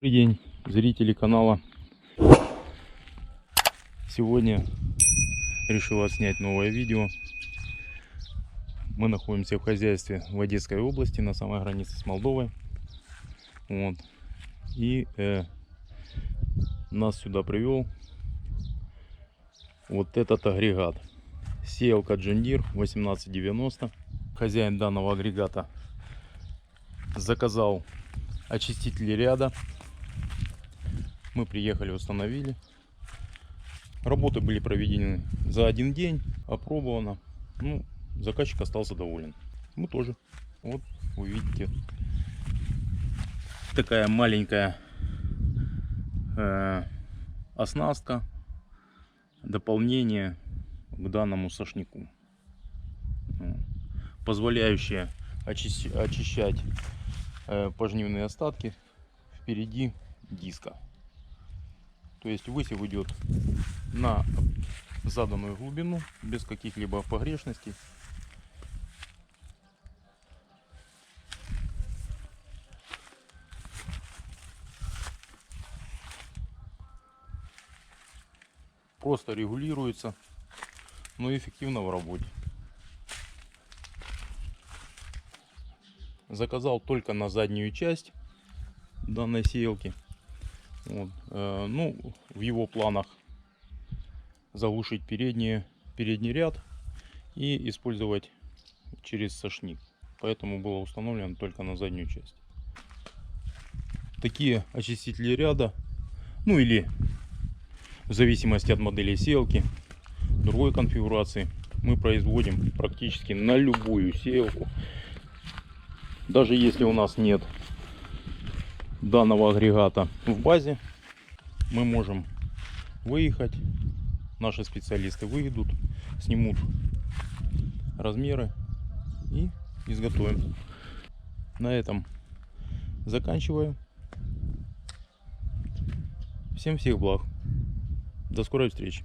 Добрый день, зрители канала. Сегодня решил отснять новое видео. Мы находимся в хозяйстве в Одесской области, на самой границе с Молдовой. Вот. И э, нас сюда привел вот этот агрегат. Сеялка Deere 1890. Хозяин данного агрегата заказал очистители ряда. Мы приехали, установили. Работы были проведены за один день, опробовано. Ну, заказчик остался доволен. Мы тоже. Вот, вы видите, такая маленькая э, оснастка, дополнение к данному сошнику, Вот. позволяющая очищ- очищать э, пожнивные остатки впереди диска. То есть высев идет на заданную глубину без каких-либо погрешностей. Просто регулируется, но эффективно в работе. Заказал только на заднюю часть данной сеялки. Вот. э, Ну, в его планах заглушить передние, передний ряд и использовать через сошник. Поэтому было установлено только на заднюю часть. Такие очистители ряда, ну или в зависимости от модели сеялки, другой конфигурации, мы производим практически на любую сеялку. Даже если у нас нет данного агрегата в базе, мы можем выехать. Наши специалисты выйдут, снимут размеры и изготовим. На этом заканчиваю. Всем всех благ. До скорой встречи.